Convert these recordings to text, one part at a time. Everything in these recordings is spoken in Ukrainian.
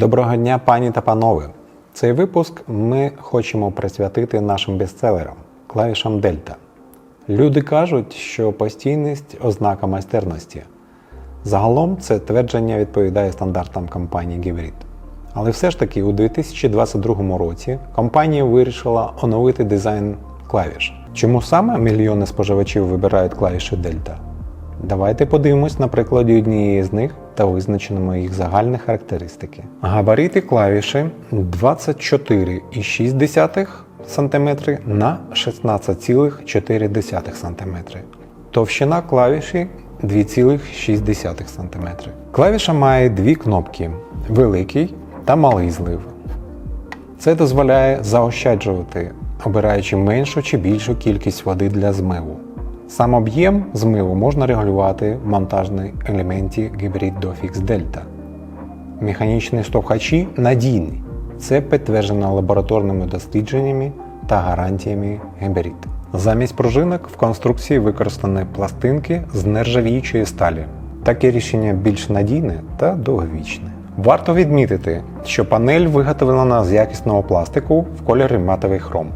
Доброго дня, пані та панове! Цей випуск ми хочемо присвятити нашим бестселерам клавішам Дельта. Люди кажуть, що постійність ознака майстерності. Загалом це твердження відповідає стандартам компанії Givrit. Але все ж таки у 2022 році компанія вирішила оновити дизайн клавіш. Чому саме мільйони споживачів вибирають клавіші Дельта? Давайте подивимось на прикладі однієї з них та визначимо їх загальні характеристики. Габарити клавіші 24,6 см на 16,4 см. Товщина клавіші 2,6 см. Клавіша має дві кнопки великий та малий злив. Це дозволяє заощаджувати, обираючи меншу чи більшу кількість води для змиву. Сам об'єм змиву можна регулювати в монтажній елементі Hybrid Dofix Delta. Механічні штовхачі надійні. Це підтверджено лабораторними дослідженнями та гарантіями Hybrid. Замість пружинок в конструкції використані пластинки з нержавіючої сталі. Таке рішення більш надійне та довговічне. Варто відмітити, що панель виготовлена з якісного пластику в кольорі матовий хром.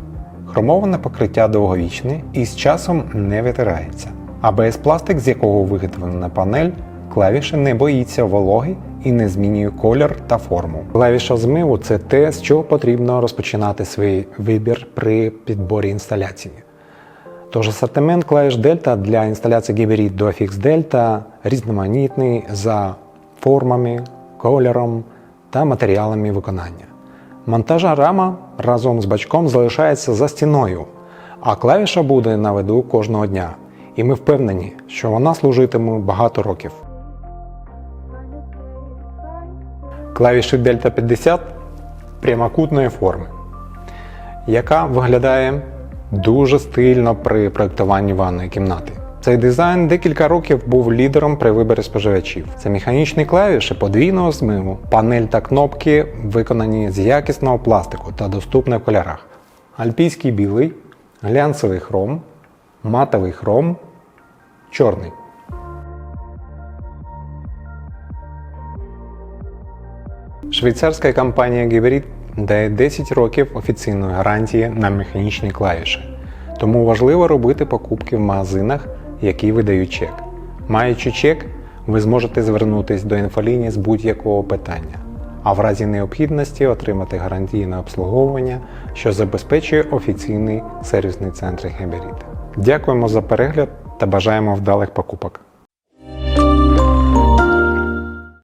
Хромоване покриття довговічне і з часом не витирається. АБС пластик, з якого виготовлена панель, клавіша не боїться вологи і не змінює колір та форму. Клавіша змиву це те, з чого потрібно розпочинати свій вибір при підборі інсталяції. Тож асортимент клавіш Delta для інсталяції Gibberit до Fix Delta різноманітний за формами, кольором та матеріалами виконання. Монтажна рама разом з бачком залишається за стіною, а клавіша буде на виду кожного дня. І ми впевнені, що вона служитиме багато років. Клавіші Delta 50 прямокутної форми, яка виглядає дуже стильно при проєктуванні ванної кімнати. Цей дизайн декілька років був лідером при виборі споживачів. Це механічні клавіші подвійного змиву, панель та кнопки виконані з якісного пластику та доступні в кольорах. Альпійський білий, глянцевий хром, матовий хром, чорний. Швейцарська компанія Givrit дає 10 років офіційної гарантії на механічні клавіші. Тому важливо робити покупки в магазинах, які видають чек. Маючи чек, ви зможете звернутися до інфолінії з будь-якого питання, а в разі необхідності отримати гарантійне обслуговування, що забезпечує офіційний сервісний центр Геберіт. Дякуємо за перегляд та бажаємо вдалих покупок.